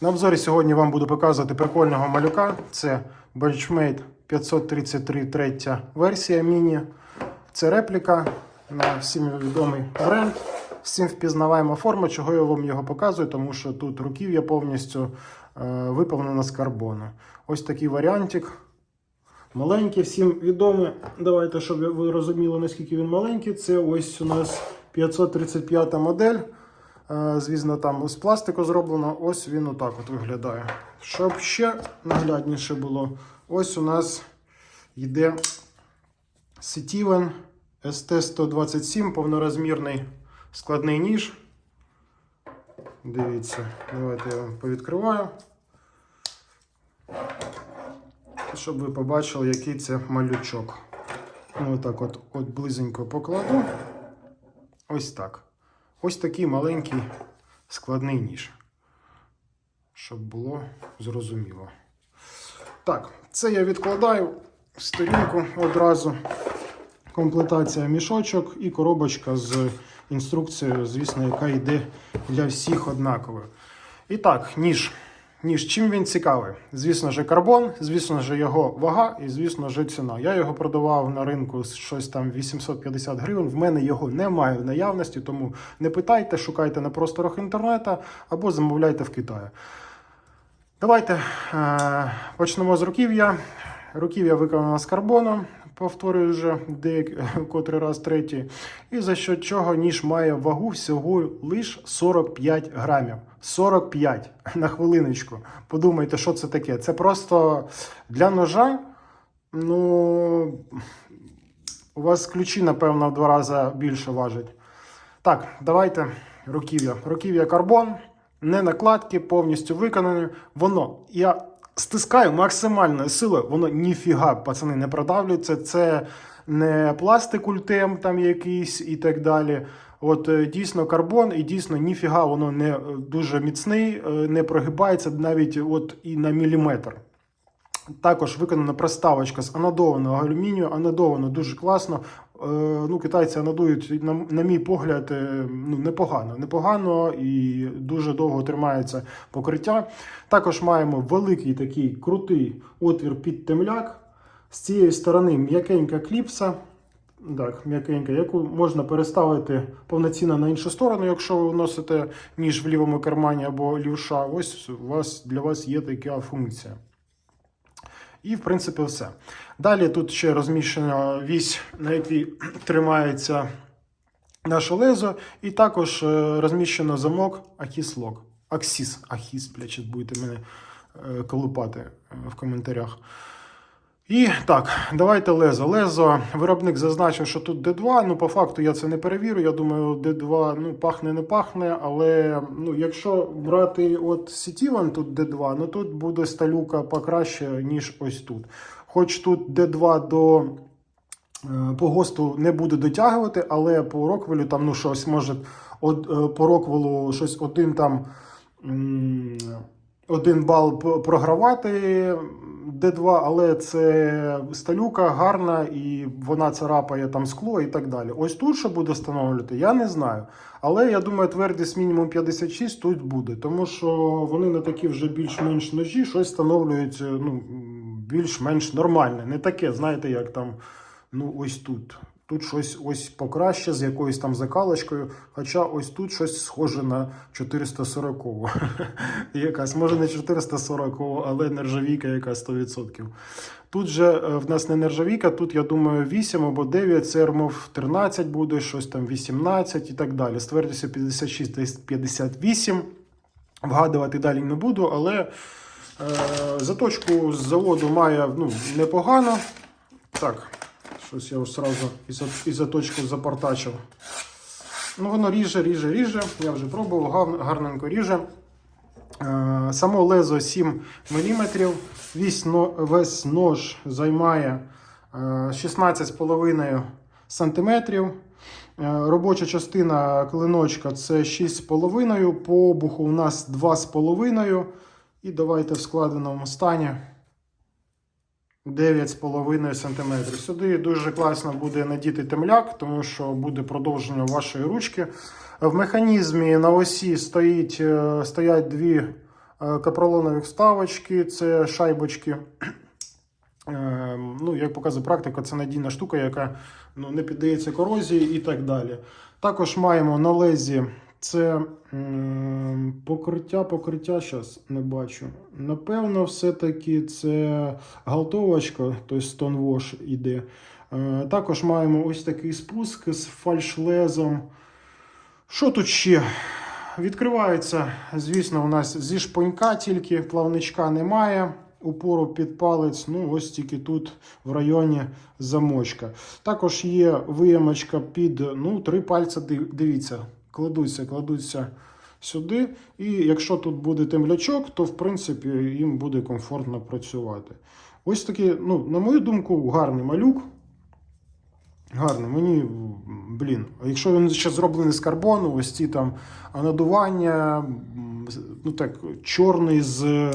На обзорі сьогодні вам буду показувати прикольного малюка. Це Benchmade 533 третя версія міні. Це репліка на всім відомий бренд. Всім впізнаваємо форма, чого я вам його показую, тому що тут руків'я повністю е, виповнено з карбону. Ось такий варіантик. Маленький, всім відомий. Давайте, щоб ви розуміли, наскільки він маленький. Це ось у нас 535 модель. Е, Звісно, там з пластику зроблено. Ось він отак от виглядає. Щоб ще наглядніше було, ось у нас йде Сетівен ST127, повнорозмірний складний ніж. Дивіться, давайте я вам повідкриваю. Щоб ви побачили, який це малючок. Ну, отак от, от близенько покладу. Ось так. Ось такий маленький складний ніж. Щоб було зрозуміло. Так, це я відкладаю в сторінку одразу. Комплектація мішочок і коробочка з інструкцією, звісно, яка йде для всіх однаково. І так, ніж. Ніж чим він цікавий? Звісно ж, карбон, звісно ж, його вага і, звісно ж, ціна. Я його продавав на ринку щось там 850 гривень. В мене його немає в наявності, тому не питайте, шукайте на просторах інтернету або замовляйте в Китаї. Давайте е, почнемо з руків'я. Руків'я виконано з карбону, повторюю вже деякий котрий раз третій. І за що чого ніж має вагу всього лише 45 грамів. 45 на хвилиночку. Подумайте, що це таке. Це просто для ножа. Ну, у вас ключі, напевно, в два рази більше важать. Так, давайте руків'я. Руків'я карбон, не накладки, повністю виконані. Воно, я стискаю максимальною силою, воно ніфіга, пацани, не продавлюється. Це не пластик ультем там якийсь і так далі. От е, дійсно карбон, і дійсно ніфіга воно не е, дуже міцний, е, не прогибається навіть от і на міліметр. Також виконана проставочка з анодованого алюмінію. Анодовано дуже класно. Е, ну, китайці анодують, на, на мій погляд, е, ну, непогано. Непогано і дуже довго тримається покриття. Також маємо великий такий крутий отвір під темляк. З цієї сторони м'якенька кліпса. Так, м'якенька, яку можна переставити повноцінно на іншу сторону, якщо ви носите ніж в лівому кармані або лівша. Ось у вас для вас є така функція. І, в принципі, все. Далі тут ще розміщена вісь, на якій тримається наше лезо, і також е, розміщено замок ахіслок, Аксіс, Ахіс, блядь, будете мене е, колупати е, в коментарях. І так, давайте лезо. Лезо, виробник зазначив, що тут D2. Ну, по факту я це не перевірю. Я думаю, D2 ну, пахне, не пахне. Але ну, якщо брати от Сітіван тут D2, ну тут буде сталюка покраще, ніж ось тут. Хоч тут D2 до е, по ГОСТу не буде дотягувати, але по Роквелю там ну, щось може от, е, по Роквелу щось один там. Один бал програвати D2, але це сталюка гарна і вона царапає там скло і так далі. Ось тут що буде встановлювати, я не знаю. Але я думаю, твердість мінімум 56 тут буде, тому що вони на такі вже більш-менш ножі щось встановлюють ну, більш-менш нормальне. Не таке, знаєте, як там ну, ось тут. Тут щось ось покраще з якоюсь там закалочкою, хоча ось тут щось схоже на 440 якась, може не 440 але нержавійка якась 100%. Тут же е, в нас не нержавійка, тут, я думаю, 8 або 9, це армов 13 буде, щось там 18 і так далі. З твердістю 56 десь 58. Вгадувати далі не буду, але е, заточку з заводу має ну, непогано. Так, щось я ось сразу із заточки запортачив. Ну, воно ріже, ріже, ріже. Я вже пробував, гарненько ріже. Е, Само лезо 7 мм. Весь, нож займає е, 16,5 см. Е, Робоча частина клиночка це 6,5 по обуху у нас 2,5. І давайте в складеному стані 9,5 см. Сюди дуже класно буде надіти темляк, тому що буде продовження вашої ручки. В механізмі на осі стоїть, е, стоять дві Е, Капролонові вставочки, це шайбочки. Е, Ну, як показує практика, це надійна штука, яка ну, не піддається корозії і так далі. Також маємо на лезі це м, покриття, покриття, зараз не бачу. Напевно, все-таки це галтовочка, тобто стонвош іде. Е, Також маємо ось такий спуск з фальшлезом. Що тут ще? Відкривається, звісно, у нас зі шпонька тільки плавничка немає. Упору під палець, ну ось тільки тут в районі замочка. Також є виємочка під ну, три пальця. Дивіться, кладуться, кладуться сюди. І якщо тут буде темлячок, то в принципі їм буде комфортно працювати. Ось такий, ну, на мою думку, гарний малюк. Гарно, мені, блін, якщо він ще зроблений з карбону, ось ці там надування, ну так, чорний з.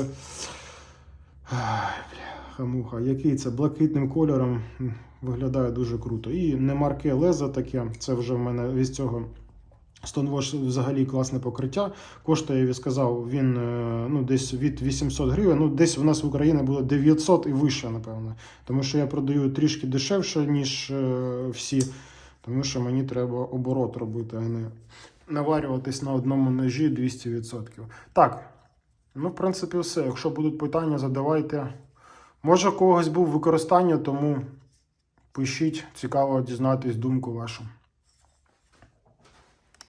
Хамуха, який це блакитним кольором виглядає дуже круто. І не марке леза таке, це вже в мене від цього. Stonewash взагалі класне покриття. Коштує, я сказав, він е, ну, десь від 800 гривень. Ну, десь в нас в Україні було 900 і вище, напевно. Тому що я продаю трішки дешевше, ніж е, всі. Тому що мені треба оборот робити, а не наварюватись на одному ножі 200%. Так, ну, в принципі, все. Якщо будуть питання, задавайте. Може, у когось був використання, тому пишіть, цікаво дізнатись думку вашу.